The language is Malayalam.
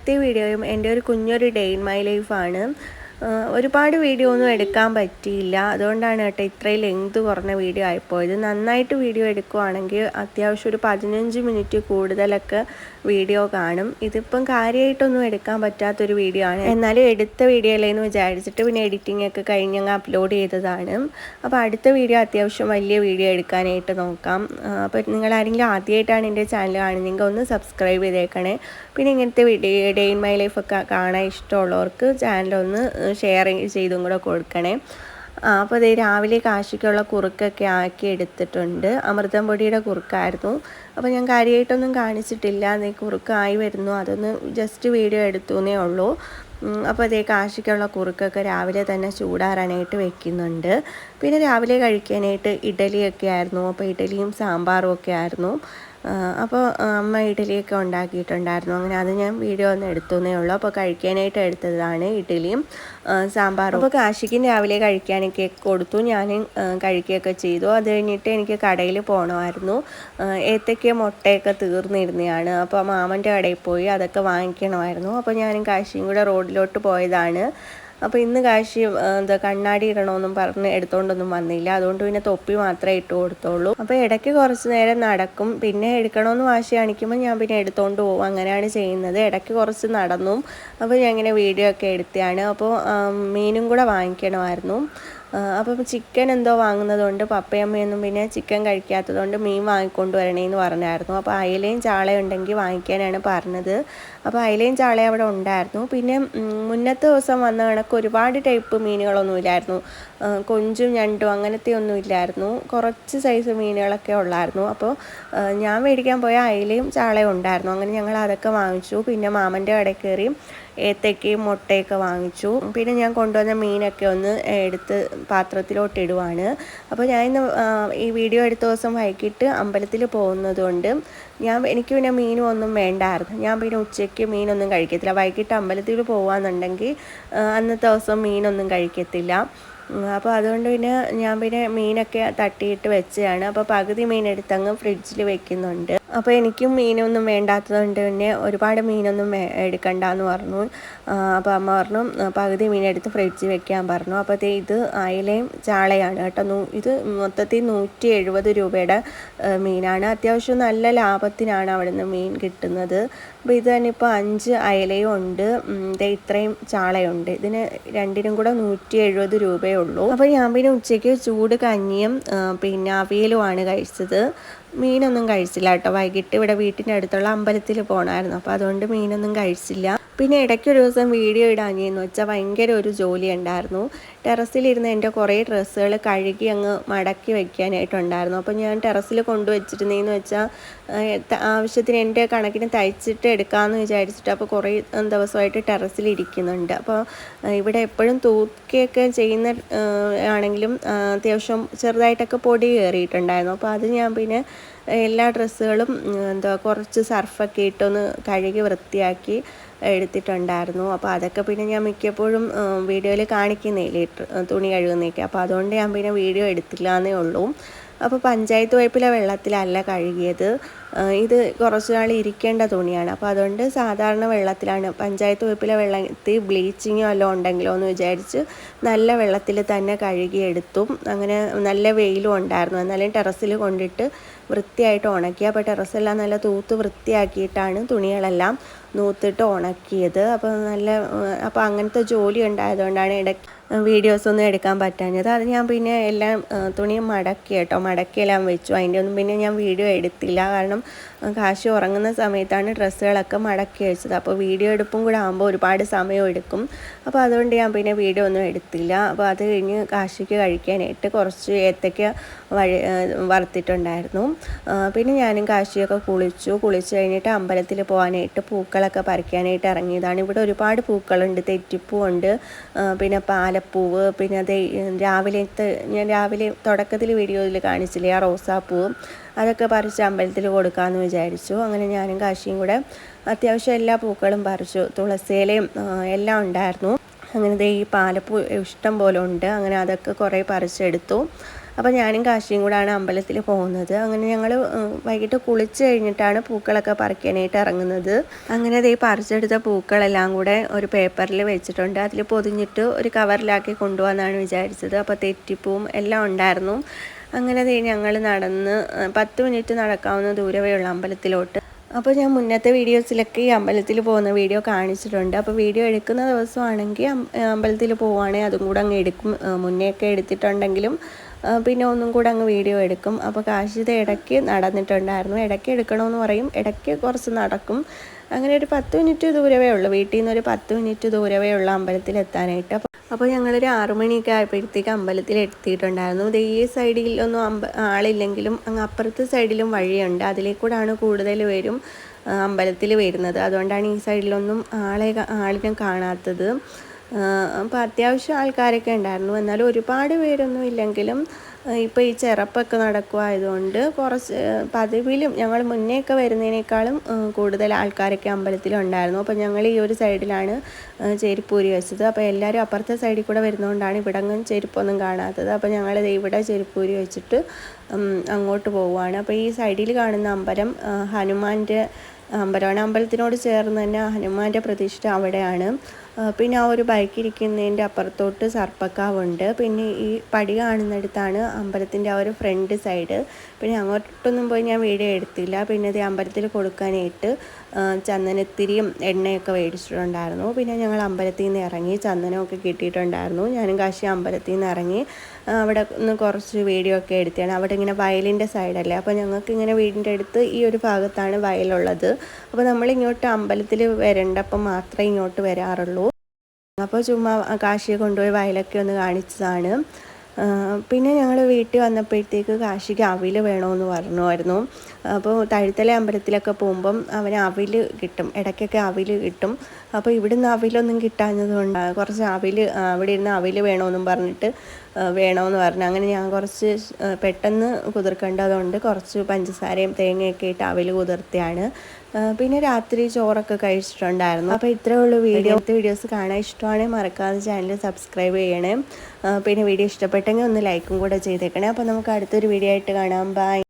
ഇന്നത്തെ വീഡിയോയും എന്റെ ഒരു കുഞ്ഞൊരു ഡേ ഇൻ മൈ ലൈഫാണ് ഒരുപാട് വീഡിയോ ഒന്നും എടുക്കാൻ പറ്റിയില്ല. അതുകൊണ്ടാണ് കേട്ടോ ഇത്രയും ലെങ്ത് കുറഞ്ഞ വീഡിയോ ആയിപ്പോയത്. നന്നായിട്ട് വീഡിയോ എടുക്കുവാണെങ്കിൽ അത്യാവശ്യം ഒരു പതിനഞ്ച് മിനിറ്റ് കൂടുതലൊക്കെ വീഡിയോ കാണും. ഇതിപ്പം കാര്യമായിട്ടൊന്നും എടുക്കാൻ പറ്റാത്തൊരു വീഡിയോ ആണ്. എന്നാലും എടുത്ത വീഡിയോ അല്ലേന്ന് വിചാരിച്ചിട്ട് പിന്നെ എഡിറ്റിംഗ് ഒക്കെ കഴിഞ്ഞ് അങ്ങ് അപ്ലോഡ് ചെയ്തതാണ്. അപ്പോൾ അടുത്ത വീഡിയോ അത്യാവശ്യം വലിയ വീഡിയോ എടുക്കാനായിട്ട് നോക്കാം. അപ്പോൾ നിങ്ങൾ ആരെങ്കിലും ആദ്യമായിട്ടാണ് എന്റെ ചാനൽ കാണുന്നതെങ്കിൽ ഒന്ന് സബ്സ്ക്രൈബ് ചെയ്തേക്കണേ. പിന്നെ ഇങ്ങനത്തെ വീഡിയോ ഡേ ഇൻ മൈ ലൈഫൊക്കെ കാണാൻ ഇഷ്ടമുള്ളവർക്ക് ചാനലൊന്ന് ഷെയർ ചെയ്തും കൂടെ കൊടുക്കണേ. അപ്പോൾ ഇത് രാവിലെ കാശിക്കുള്ള കുറുക്കൊക്കെ ആക്കി എടുത്തിട്ടുണ്ട്. അമൃതം പൊടിയുടെ കുറുക്കായിരുന്നു. അപ്പോൾ ഞാൻ കാര്യമായിട്ടൊന്നും കാണിച്ചിട്ടില്ല. നീ കുറുക്കായി വരുന്നു. അതൊന്ന് ജസ്റ്റ് വീഡിയോ എടുത്തുന്നേ ഉള്ളൂ. അപ്പോൾ അതേ കാശിക്കുള്ള കുറുക്കൊക്കെ രാവിലെ തന്നെ ചൂടാറാനായിട്ട് വെക്കുന്നുണ്ട്. പിന്നെ രാവിലെ കഴിക്കാനായിട്ട് ഇഡലിയൊക്കെ ആയിരുന്നു. അപ്പോൾ ഇഡലിയും സാമ്പാറും ഒക്കെ ആയിരുന്നു. അപ്പോൾ അമ്മ ഇഡ്ഡലിയൊക്കെ ഉണ്ടാക്കിയിട്ടുണ്ടായിരുന്നു. അങ്ങനെ അത് ഞാൻ വീഡിയോ ഒന്ന് എടുത്തുന്നേ ഉള്ളൂ. അപ്പോൾ കഴിക്കാനായിട്ട് എടുത്തതാണ് ഇഡ്ഡലിയും സാമ്പാറും. അപ്പോൾ കാശിക്കും രാവിലെ കഴിക്കാനൊക്കെ കൊടുത്തു. ഞാൻ കഴിക്കുകയൊക്കെ ചെയ്തു. അത് കഴിഞ്ഞിട്ട് എനിക്ക് കടയിൽ പോകണമായിരുന്നു ഏത്തയ്ക്ക മുട്ടയൊക്കെ തീർന്നിരുന്നതാണ് അപ്പോൾ മാമന്റെ കടയിൽ പോയി അതൊക്കെ വാങ്ങിക്കണമായിരുന്നു. അപ്പോൾ ഞാനും കാശിയും കൂടെ റോഡിലോട്ട് പോയതാണ്. അപ്പോൾ ഇന്ന് കാശി എന്താ കണ്ണാടി ഇടണമെന്നും പറഞ്ഞ് എടുത്തോണ്ടൊന്നും വന്നില്ല. അതുകൊണ്ട് പിന്നെ തൊപ്പി മാത്രമേ ഇട്ട് കൊടുത്തോളൂ. അപ്പോൾ ഇടയ്ക്ക് കുറച്ച് നേരം നടക്കും. പിന്നെ എടുക്കണമെന്ന് വാശി കാണിക്കുമ്പോൾ ഞാൻ പിന്നെ എടുത്തോണ്ട് പോകും അങ്ങനെയാണ് ചെയ്യുന്നത്. ഇടയ്ക്ക് കുറച്ച് നടന്നു. അപ്പോൾ ഞാൻ ഇങ്ങനെ വീഡിയോ ഒക്കെ എടുത്തതാണ് അപ്പോൾ മീനും കൂടെ വാങ്ങിക്കണമായിരുന്നു. അപ്പം ചിക്കൻ എന്തോ വാങ്ങുന്നതുകൊണ്ട് പപ്പയമ്മയൊന്നും പിന്നെ ചിക്കൻ കഴിക്കാത്തതുകൊണ്ട് മീൻ വാങ്ങിക്കൊണ്ട് വരണേന്ന് പറഞ്ഞായിരുന്നു. അപ്പോൾ അയലയും ചാളയും ഉണ്ടെങ്കിൽ വാങ്ങിക്കാനാണ് പറഞ്ഞത്. അപ്പോൾ അയലയും ചാളയും അവിടെ ഉണ്ടായിരുന്നു. പിന്നെ മുന്നത്തെ ദിവസം വന്ന കണക്ക് ഒരുപാട് ടൈപ്പ് മീനുകളൊന്നും ഇല്ലായിരുന്നു. കൊഞ്ചും ഞണ്ടും അങ്ങനത്തെ ഒന്നും ഇല്ലായിരുന്നു. കുറച്ച് സൈസ് മീനുകളൊക്കെ ഉള്ളായിരുന്നു. അപ്പോൾ ഞാൻ മേടിക്കാൻ പോയ അയലയും ചാളയും ഉണ്ടായിരുന്നു. അങ്ങനെ ഞങ്ങൾ അതൊക്കെ വാങ്ങിച്ചു. പിന്നെ മാമന്റെ കടയിൽ കയറി ഏത്തയ്ക്കയും മുട്ടയൊക്കെ വാങ്ങിച്ചു. പിന്നെ ഞാൻ കൊണ്ടുവന്ന മീനൊക്കെ ഒന്ന് എടുത്ത് പാത്രത്തിലോട്ട് ഇടുവാണ്. അപ്പോൾ ഞാൻ ഇന്ന് ഈ വീഡിയോ എടുത്ത ദിവസം വൈകിട്ട് അമ്പലത്തിൽ പോകുന്നത് കൊണ്ട് ഞാൻ എനിക്ക് പിന്നെ മീനും ഒന്നും വേണ്ടായിരുന്നു. ഞാൻ പിന്നെ ഉച്ചയ്ക്ക് മീനൊന്നും കഴിക്കത്തില്ല. വൈകിട്ട് അമ്പലത്തിൽ പോകാന്നുണ്ടെങ്കിൽ അന്നത്തെ ദിവസം മീനൊന്നും കഴിക്കത്തില്ല. അപ്പോൾ അതുകൊണ്ട് പിന്നെ ഞാൻ പിന്നെ മീനൊക്കെ തട്ടിയിട്ട് വെച്ചതാണ്. അപ്പോൾ പകുതി മീൻ എടുത്തങ്ങ് ഫ്രിഡ്ജിൽ വെക്കുന്നുണ്ട്. അപ്പോൾ എനിക്കും മീനൊന്നും വേണ്ടാത്തതുകൊണ്ട് പിന്നെ ഒരുപാട് മീനൊന്നും എടുക്കണ്ട എന്ന് പറഞ്ഞു. അപ്പോൾ അമ്മ പറഞ്ഞു പകുതി മീൻ എടുത്ത് ഫ്രിഡ്ജിൽ വെക്കാൻ പറഞ്ഞു. അപ്പോൾ ഇത് അയലയും ചാളയാണ് കേട്ടോ. ഇത് മൊത്തത്തിൽ നൂറ്റി എഴുപത് രൂപയുടെ മീനാണ്. അത്യാവശ്യം നല്ല ലാഭത്തിനാണ് അവിടെ നിന്ന് മീൻ കിട്ടുന്നത്. അപ്പോൾ ഇത് തന്നെ ഇപ്പോൾ അഞ്ച് അയലയും ഉണ്ട് ഇത് ഇത്രയും ചാളയുണ്ട്. ഇതിന് രണ്ടിനും കൂടെ നൂറ്റി എഴുപത് രൂപയേ ഉള്ളൂ. അപ്പോൾ ഞാൻ പിന്നെ ഉച്ചയ്ക്ക് ചൂട് കഞ്ഞിയും പിന്നെ അവിയലുമാണ് കഴിച്ചത്. മീനൊന്നും കഴിച്ചില്ല കേട്ടോ. വൈകിട്ട് ഇവിടെ വീട്ടിന്റെ അടുത്തുള്ള അമ്പലത്തിൽ പോകണമായിരുന്നു അപ്പോൾ അതുകൊണ്ട് മീനൊന്നും കഴിച്ചില്ല. പിന്നെ ഇടയ്ക്ക് ഒരു ദിവസം വീഡിയോ ഇടാഞ്ഞെന്ന് വെച്ചാൽ ഭയങ്കര ഒരു ജോലി ഉണ്ടായിരുന്നു. ടെറസിലിരുന്ന് എന്റെ കുറേ ഡ്രസ്സുകൾ കഴുകി അങ്ങ് മടക്കി വയ്ക്കാനായിട്ടുണ്ടായിരുന്നു അപ്പോൾ ഞാൻ ടെറസിൽ കൊണ്ടുവച്ചിരുന്നതെന്ന് വെച്ചാൽ ആവശ്യത്തിന് എന്റെ കണക്കിന് തയ്ച്ചിട്ട് എടുക്കാമെന്ന് വിചാരിച്ചിട്ട് അപ്പോൾ കുറേ ദിവസമായിട്ട് ടെറസിൽ ഇരിക്കുന്നുണ്ട് അപ്പോൾ ഇവിടെ എപ്പോഴും തൂക്കിയൊക്കെ ചെയ്യുന്ന ആണെങ്കിലും അത്യാവശ്യം ചെറുതായിട്ടൊക്കെ പൊടി കയറിയിട്ടുണ്ടായിരുന്നു. അപ്പോൾ അത് ഞാൻ പിന്നെ എല്ലാ ഡ്രസ്സുകളും എന്താ കുറച്ച് സർഫൊക്കെ ഇട്ടൊന്ന് കഴുകി വൃത്തിയാക്കി എടുത്തിട്ടുണ്ടായിരുന്നു. അപ്പോൾ അതൊക്കെ പിന്നെ ഞാൻ മിക്കപ്പോഴും വീഡിയോയിൽ കാണിക്കുന്നില്ല തുണി കഴുകുന്നതൊക്കെ. അപ്പോൾ അതുകൊണ്ട് ഞാൻ പിന്നെ വീഡിയോ എടുത്തില്ല എന്നേ ഉള്ളൂ. അപ്പോൾ പഞ്ചായത്ത് പൈപ്പിലെ വെള്ളത്തിലല്ല കഴുകിയത്. ഇത് കുറച്ച് നാൾ ഇരിക്കേണ്ട തുണിയാണ്. അപ്പോൾ അതുകൊണ്ട് സാധാരണ വെള്ളത്തിലാണ് പഞ്ചായത്ത് പൈപ്പിലെ വെള്ളത്തിൽ ബ്ലീച്ചിങ്ങോ വല്ലതും ഉണ്ടെങ്കിലോ എന്ന് വിചാരിച്ച് നല്ല വെള്ളത്തിൽ തന്നെ കഴുകിയെടുത്തു. അങ്ങനെ നല്ല വെയിലും ഉണ്ടായിരുന്നു. എന്നാലും ടെറസിൽ കൊണ്ടിട്ട് വൃത്തിയായിട്ട് ഉണക്കി. അപ്പോൾ ടെറസെല്ലാം നല്ല തൂത്ത് വൃത്തിയാക്കിയിട്ടാണ് തുണികളെല്ലാം നൂത്തിട്ട് ഉണക്കിയത്. അപ്പോൾ നല്ല അപ്പോൾ അങ്ങനത്തെ ജോലി ഉണ്ടായതുകൊണ്ടാണ് ഇടയ്ക്ക് വീഡിയോസ് ഒന്നും എടുക്കാൻ പറ്റാഞ്ഞത്. അത് ഞാൻ പിന്നെ എല്ലാം തുണി മടക്കി കേട്ടോ. മടക്കിയെല്ലാം വെച്ചു. അതിന്റെ ഒന്നും പിന്നെ ഞാൻ വീഡിയോ എടുത്തില്ല. കാരണം കാശി ഉറങ്ങുന്ന സമയത്താണ് ഡ്രസ്സുകളൊക്കെ മടക്കി വെച്ചത്. അപ്പോൾ വീഡിയോ എടുപ്പും കൂടെ ആകുമ്പോൾ ഒരുപാട് സമയം എടുക്കും. അപ്പോൾ അതുകൊണ്ട് ഞാൻ പിന്നെ വീഡിയോ ഒന്നും എടുത്തില്ല. അപ്പോൾ അത് കഴിഞ്ഞ് കാശിക്ക് കഴിക്കാനായിട്ട് കുറച്ച് ഏത്തയ്ക്ക വഴി വറുത്തിട്ടുണ്ടായിരുന്നു. പിന്നെ ഞാനും കാശിയൊക്കെ കുളിച്ചു. കുളിച്ച് കഴിഞ്ഞിട്ട് അമ്പലത്തിൽ പോകാനായിട്ട് പൂക്കളൊക്കെ പറിക്കാനായിട്ട് ഇറങ്ങിയതാണ്. ഇവിടെ ഒരുപാട് പൂക്കളുണ്ട്. തെറ്റിപ്പൂവുണ്ട്. പിന്നെ പാലപ്പൂവ് പിന്നെ അത് രാവിലത്തെ ഞാൻ രാവിലെ തുടക്കത്തിൽ വീഡിയോയിൽ കാണിച്ചില്ലേ ആ റോസാപ്പൂവും അതൊക്കെ പറിച്ച് അമ്പലത്തിൽ കൊടുക്കാമെന്ന് വിചാരിച്ചു. അങ്ങനെ ഞാനും കാശിയും കൂടെ അത്യാവശ്യം എല്ലാ പൂക്കളും പറിച്ചു. തുളസിയിലയും എല്ലാം ഉണ്ടായിരുന്നു. അങ്ങനെ ഈ പാലപ്പൂ ഇഷ്ടം പോലെ ഉണ്ട്. അങ്ങനെ അതൊക്കെ കുറേ പറിച്ചെടുത്തു. അപ്പോൾ ഞാനും കാശിയും കൂടാണ് അമ്പലത്തിൽ പോകുന്നത്. അങ്ങനെ ഞങ്ങൾ വൈകിട്ട് കുളിച്ച് കഴിഞ്ഞിട്ടാണ് പൂക്കളൊക്കെ പറിക്കാനായിട്ട് ഇറങ്ങുന്നത്. അങ്ങനെ ദേ പറിച്ചെടുത്ത പൂക്കളെല്ലാം കൂടെ ഒരു പേപ്പറിൽ വെച്ചിട്ടുണ്ട്. അതിൽ പൊതിഞ്ഞിട്ട് ഒരു കവറിലാക്കി കൊണ്ടുപോകാന്നാണ് വിചാരിച്ചത്. അപ്പോൾ തെറ്റിപ്പൂവും എല്ലാം ഉണ്ടായിരുന്നു. അങ്ങനെ ദേ ഞങ്ങൾ നടന്ന് പത്ത് മിനിറ്റ് നടക്കാവുന്ന ദൂരമേ ഉള്ളൂ അമ്പലത്തിലോട്ട്. അപ്പോൾ ഞാൻ മുന്നത്തെ വീഡിയോസിലൊക്കെ ഈ അമ്പലത്തിൽ പോകുന്ന വീഡിയോ കാണിച്ചിട്ടുണ്ട്. അപ്പോൾ വീഡിയോ എടുക്കുന്ന ദിവസമാണെങ്കിൽ അമ്പലത്തിൽ പോവുകയാണെങ്കിൽ അതും കൂടെ അങ്ങ് എടുക്കും. മുന്നേ ഒക്കെ എടുത്തിട്ടുണ്ടെങ്കിലും പിന്നെ ഒന്നും കൂടെ അങ്ങ് വീഡിയോ എടുക്കും. അപ്പോൾ കാശിത ഇടയ്ക്ക് നടന്നിട്ടുണ്ടായിരുന്നു. ഇടയ്ക്ക് എടുക്കണമെന്ന് പറയും. ഇടയ്ക്ക് കുറച്ച് നടക്കും. അങ്ങനെ ഒരു പത്ത് മിനിറ്റ് ദൂരമേ ഉള്ളൂ. വീട്ടിൽ നിന്ന് ഒരു പത്ത് മിനിറ്റ് ദൂരമേ ഉള്ളൂ അമ്പലത്തിൽ എത്താനായിട്ട്. അപ്പോൾ ഞങ്ങളൊരു ആറു മണിയൊക്കെ ആയപ്പോഴത്തേക്ക് അമ്പലത്തിൽ എത്തിയിട്ടുണ്ടായിരുന്നു. ഇത് ഈ സൈഡിലൊന്നും അമ്പ ആളില്ലെങ്കിലും അങ്ങ് അപ്പുറത്തെ സൈഡിലും വഴിയുണ്ട്. അതിലേക്കൂടാണ് കൂടുതൽ പേരും അമ്പലത്തിൽ വരുന്നത്. അതുകൊണ്ടാണ് ഈ സൈഡിലൊന്നും ആളെ ആളിനെ കാണാത്തത്. അപ്പോൾ അത്യാവശ്യം ആൾക്കാരൊക്കെ ഉണ്ടായിരുന്നു. എന്നാലും ഒരുപാട് പേരൊന്നും ഇല്ലെങ്കിലും ഇപ്പോൾ ഈ ചെറപ്പൊക്കെ നടക്കുമായതുകൊണ്ട് കുറച്ച് പതിവിലും ഞങ്ങൾ മുന്നേയൊക്കെ വരുന്നതിനേക്കാളും കൂടുതൽ ആൾക്കാരൊക്കെ അമ്പലത്തിലുണ്ടായിരുന്നു. അപ്പോൾ ഞങ്ങൾ ഈ ഒരു സൈഡിലാണ് ചെരുപ്പൂരി വെച്ചത്. അപ്പോൾ എല്ലാവരും അപ്പുറത്തെ സൈഡിൽ കൂടെ വരുന്നതുകൊണ്ടാണ് ഇവിടെ അങ്ങും ചെരുപ്പൊന്നും കാണാത്തത്. അപ്പോൾ ഞങ്ങൾ ഇവിടെ ചെരുപ്പൂരി വെച്ചിട്ട് അങ്ങോട്ട് പോവുകയാണ് അപ്പോൾ ഈ സൈഡിൽ കാണുന്ന അമ്പലം ഹനുമാന്റെ അമ്പലമാണ്. അമ്പലത്തിനോട് ചേർന്ന് തന്നെ ഹനുമാന്റെ പ്രതിഷ്ഠ അവിടെയാണ്. പിന്നെ ആ ഒരു ബൈക്ക് ഇരിക്കുന്നതിന്റെ അപ്പുറത്തോട്ട് സർപ്പക്കാവുണ്ട്. പിന്നെ ഈ പടി കാണുന്നിടത്താണ് അമ്പലത്തിന്റെ ആ ഒരു ഫ്രണ്ട് സൈഡ് പിന്നെ അങ്ങോട്ടൊന്നും പോയി ഞാൻ വീഡിയോ എടുത്തില്ല. പിന്നെ ഇത് അമ്പലത്തിൽ കൊടുക്കാനായിട്ട് ചന്ദനത്തിരിയും എണ്ണയൊക്കെ മേടിച്ചിട്ടുണ്ടായിരുന്നു. പിന്നെ ഞങ്ങൾ അമ്പലത്തിൽ നിന്ന് ഇറങ്ങി ചന്ദനമൊക്കെ കിട്ടിയിട്ടുണ്ടായിരുന്നു. ഞാനും കാശി അമ്പലത്തിൽ നിന്ന് ഇറങ്ങി അവിടെ നിന്ന് കുറച്ച് വീഡിയോ ഒക്കെ എടുത്തതാണ് അവിടെ ഇങ്ങനെ വയലിന്റെ സൈഡല്ലേ അപ്പോൾ ഞങ്ങൾക്ക് ഇങ്ങനെ വീടിന്റെ അടുത്ത് ഈ ഒരു ഭാഗത്താണ് വയലുള്ളത്. അപ്പോൾ നമ്മളിങ്ങോട്ട് അമ്പലത്തിൽ വരേണ്ടപ്പം മാത്രമേ ഇങ്ങോട്ട് വരാറുള്ളൂ. അപ്പോൾ ചുമ്മാ കാശിയെ കൊണ്ടുപോയി വയലൊക്കെ ഒന്ന് കാണിച്ചതാണ്. പിന്നെ ഞങ്ങൾ വീട്ടിൽ വന്നപ്പോഴത്തേക്ക് കാശിക്ക് അവിൽ വേണമെന്ന് പറഞ്ഞുമായിരുന്നു അപ്പോൾ തഴുത്തല അമ്പലത്തിലൊക്കെ പോകുമ്പം അവന് അവിൽ കിട്ടും. ഇടയ്ക്കൊക്കെ അവിൽ കിട്ടും. അപ്പോൾ ഇവിടുന്ന് അവിലൊന്നും കിട്ടാഞ്ഞത് കൊണ്ട് കുറച്ച് അവിൽ അവിടെ ഇരുന്ന് അവിൽ വേണമെന്നും പറഞ്ഞിട്ട് വേണമെന്ന് പറഞ്ഞു. അങ്ങനെ ഞാൻ കുറച്ച് പെട്ടെന്ന് കുതിർക്കേണ്ടതുകൊണ്ട് കുറച്ച് പഞ്ചസാരയും തേങ്ങയൊക്കെ ഇട്ട് അവൽ കുതിർത്തിയാണ്. പിന്നെ രാത്രി ചോറൊക്കെ കഴിച്ചിട്ടുണ്ടായിരുന്നു. അപ്പോൾ ഇത്രയേ ഉള്ളൂ വീഡിയോ. വീഡിയോസ് കാണാൻ ഇഷ്ടമാണെങ്കിൽ മറക്കാതെ ചാനൽ സബ്സ്ക്രൈബ് ചെയ്യണേ. പിന്നെ വീഡിയോ ഇഷ്ടപ്പെട്ടെങ്കിൽ ഒന്ന് ലൈക്കും കൂടെ ചെയ്തേക്കണേ. അപ്പോൾ നമുക്ക് അടുത്തൊരു വീഡിയോ ആയിട്ട് കാണാം. ബൈ.